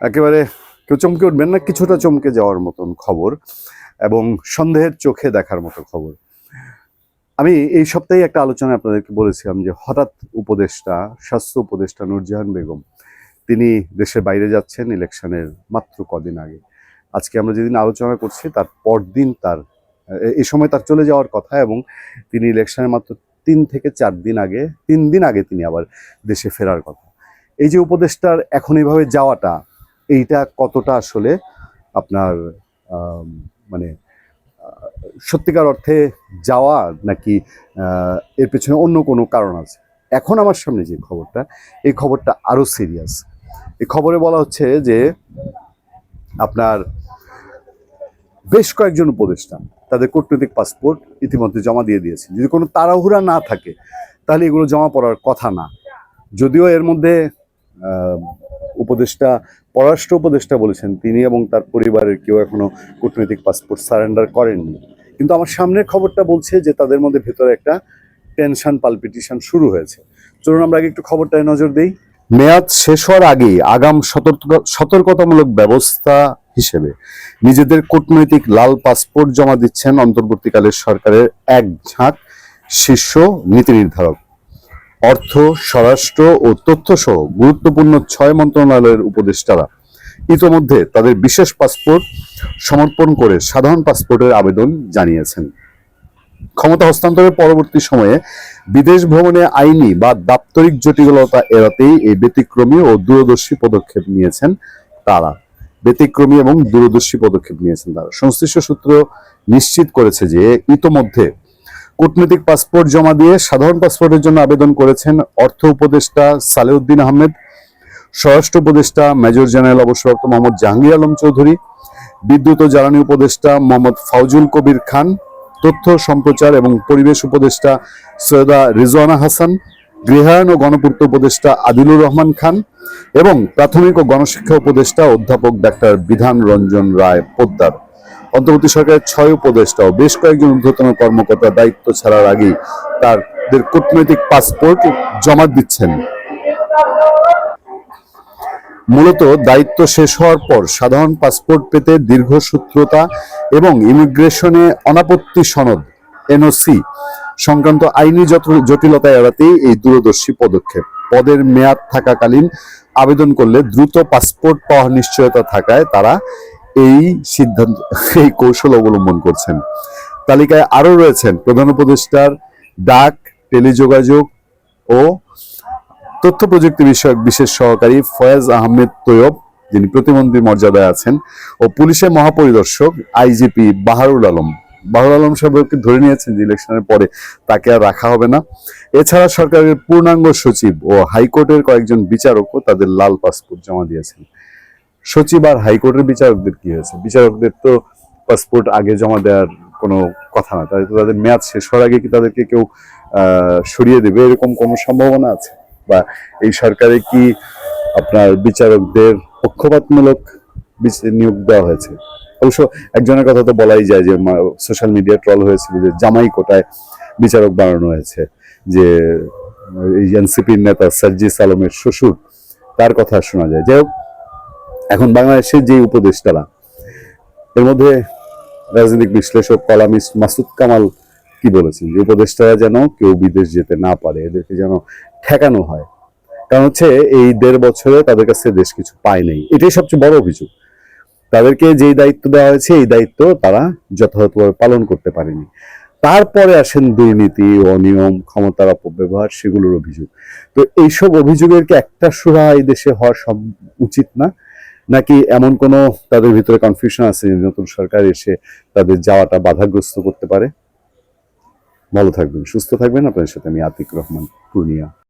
একেবারে কেউ চমকে উঠবেন না, কিছুটা চমকে যাওয়ার মতন খবর এবং সন্দেহের চোখে দেখার মতো খবর। আমি এই সপ্তাহে একটা আলোচনায় আপনাদেরকে বলেছিলাম যে হঠাৎ উপদেষ্টা, স্বাস্থ্য উপদেষ্টা নুরজাহান বেগম, তিনি দেশের বাইরে যাচ্ছেন ইলেকশনের মাত্র কদিন আগে। আজকে আমরা যেদিন আলোচনা করছি, তার পরদিন তার এই সময় তার চলে যাওয়ার কথা এবং তিনি ইলেকশনের মাত্র তিন থেকে চার দিন আগে, তিন দিন আগে তিনি আবার দেশে ফেরার কথা। এই যে উপদেষ্টার এখন এইভাবে যাওয়াটা এইটা কতটা আসলে আপনার মানে সত্যিকার অর্থে যাওয়া নাকি এর পেছনে অন্য কোনো কারণ আছে? এখন আমার সামনে যে খবরটা, এই খবরটা আরও সিরিয়াস এই খবরে বলা হচ্ছে যে আপনার বেশ কয়েকজন উপদেষ্টা তাদের কূটনৈতিক পাসপোর্ট ইতিমধ্যে জমা দিয়ে দিয়েছে। যদি কোনো তাড়াহুড়া না থাকে, তাহলে এগুলো জমা পড়ার কথা না। যদিও এর মধ্যে উপদেষ্টা পররাষ্ট্র উপদেষ্টা বলেছেন তিনি এবং তার পরিবারের কেউ এখনও কূটনৈতিক পাসপোর্ট সারেন্ডার করেননি। কিন্তু আমার সামনের খবরটা বলছে যে তাদের মধ্যে ভেতরে একটা টেনশন পালপিটিশন শুরু হয়েছে। চলুন আমরা আগে একটু খবরটায় নজর দিই। মেয়াদ শেষ হওয়ার আগেই আগাম সতর্ক, সতর্কতামূলক ব্যবস্থা হিসেবে নিজেদের কূটনৈতিক লাল পাসপোর্ট জমা দিচ্ছেন অন্তর্বর্তীকালের সরকারের এক ঝাঁক শীর্ষ নীতি নির্ধারক। অর্থ, স্বরাষ্ট্র ও তথ্য সহ গুরুত্বপূর্ণ ছয় মন্ত্রণালয়ের উপদেষ্টারা ইতোমধ্যে তাদের বিশেষ পাসপোর্ট সমর্পণ করে সাধারণ পাসপোর্টের আবেদন জানিয়েছেন। ক্ষমতা হস্তান্তরের পরবর্তী সময়ে বিদেশ ভ্রমণে আইনি বা দাপ্তরিক জটিলতা এড়াতেই এই ব্যতিক্রমী ও দূরদর্শী পদক্ষেপ নিয়েছেন তারা। ব্যতিক্রমী এবং দূরদর্শী পদক্ষেপ নিয়েছেন তারা। সংশ্লিষ্ট সূত্র নিশ্চিত করেছে যে ইতোমধ্যে কূটনৈতিক পাসপোর্ট জমা দিয়ে সাধারণ পাসপোর্টের জন্য আবেদন করেছেন অর্থ উপদেষ্টা সালেউদ্দিন আহমেদ, স্বরাষ্ট্র উপদেষ্টা মেজর জেনারেল অবসরপ্রাপ্ত মোহাম্মদ জাহাঙ্গীর আলম চৌধুরী, বিদ্যুৎ ও জ্বালানি উপদেষ্টা মোহাম্মদ ফাউজুল কবির খান, তথ্য সম্প্রচার এবং পরিবেশ উপদেষ্টা সৈয়দা রিজওয়ানা হাসান, গৃহায়ন ও গণপূর্ত উপদেষ্টা আদিলুর রহমান খান এবং প্রাথমিক ও গণশিক্ষা উপদেষ্টা অধ্যাপক ডাক্তার বিধান রঞ্জন রায় পোদ্দার। অন্তর্বর্তী সরকারের ছয় উপদেষ্টা ও বেশ কয়েকজন ঊর্ধ্বতন কর্মকর্তা দায়িত্ব ছাড়ার আগেই তাদের কূটনৈতিক পাসপোর্ট জমা দিচ্ছেন। মূলত দায়িত্ব শেষ হওয়ার পর সাধারণ পাসপোর্ট পেতে দীর্ঘসূত্রতা এবং ইমিগ্রেশনে অনাপত্তি সনদ, এনওসি, সংক্রান্ত আইনি জটিলতা এড়াতেই এই দূরদর্শী পদক্ষেপ। পদের মেয়াদ থাকাকালীন আবেদন করলে দ্রুত পাসপোর্ট পাওয়ার নিশ্চয়তা থাকায় তারা এই সিদ্ধান্ত, এই কৌশল অবলম্বন করছেন। তালিকায় আরও রয়েছেন প্রধান উপদেষ্টার ডাক, টেলিযোগাযোগ ও তথ্য প্রযুক্তি বিষয়ক বিশেষ সহকারী ফয়েজ আহমেদ তৈয়ব, যিনি প্রতিমন্ত্রী মর্যাদায় আছেন, ও পুলিশের মহাপরিদর্শক আইজিপি বাহারুল আলম। বাহারুল আলম সাহেবকে ধরে নিয়েছেন যে ইলেকশনের পরে তাকে আর রাখা হবে না। এছাড়া সরকারের পূর্ণাঙ্গ সচিব ও হাইকোর্টের কয়েকজন বিচারকও তাদের লাল পাসপোর্ট জমা দিয়েছেন। সচিব আর হাইকোর্টের বিচারকদের কি হয়েছে? বিচারকদের তো পাসপোর্ট আগে জমা দেওয়ার কোনো কথা না। তাদের তো তাদের মেয়াদ শেষ হওয়ার আগে কি তাদেরকে কেউ সরিয়ে দেবে? এরকম কোনো সম্ভাবনা আছে? বা এই সরকারে কি আপনার বিচারকদের পক্ষপাতমূলক নিয়োগ দেওয়া হয়েছে? অবশ্য একজনের কথা তো বলাই যায় যে সোশ্যাল মিডিয়া ট্রল হয়েছিল যে জামাই কোটায় বিচারক বানানো হয়েছে। যে এনসিপির নেতা সার্জিস আলমের শ্বশুর, তার কথা শোনা যায়। যাই হোক এখন বাংলাদেশের যে উপদেষ্টারা, এর মধ্যে রাজনৈতিক বিশ্লেষক কলামিস্ট মাসুদ কামাল কি বলেছেন? যে উপদেষ্টারা যেন কেউ বিদেশ যেতে না পারে, এদেরকে যেন ঠেকানো হয়। কারণ হচ্ছে এই দেড় বছরে তাদের কাছে দেশ কিছু পায় নাই। এটাই সবচেয়ে বড় অভিযোগ। তাদেরকে যেই দায়িত্ব দেওয়া হয়েছে, এই দায়িত্ব তারা যথাযথভাবে পালন করতে পারেনি। তারপরে আসেন দুর্নীতি অনিয়ম, ক্ষমতার অপব্যবহার, সেগুলোর অভিযোগ। তো এইসব অভিযোগের কি একটা সুরা এই দেশে হওয়া সব উচিত না? নাকি এমন কোনো তাদের ভিতরে কনফিউশন আছে যে নতুন সরকার এসে তাদের যাওয়াটা বাধাগ্রস্ত করতে পারে? ভালো থাকবেন, সুস্থ থাকবেন। আপনাদের সাথে আমি আতিক রহমান, পূর্ণিয়া।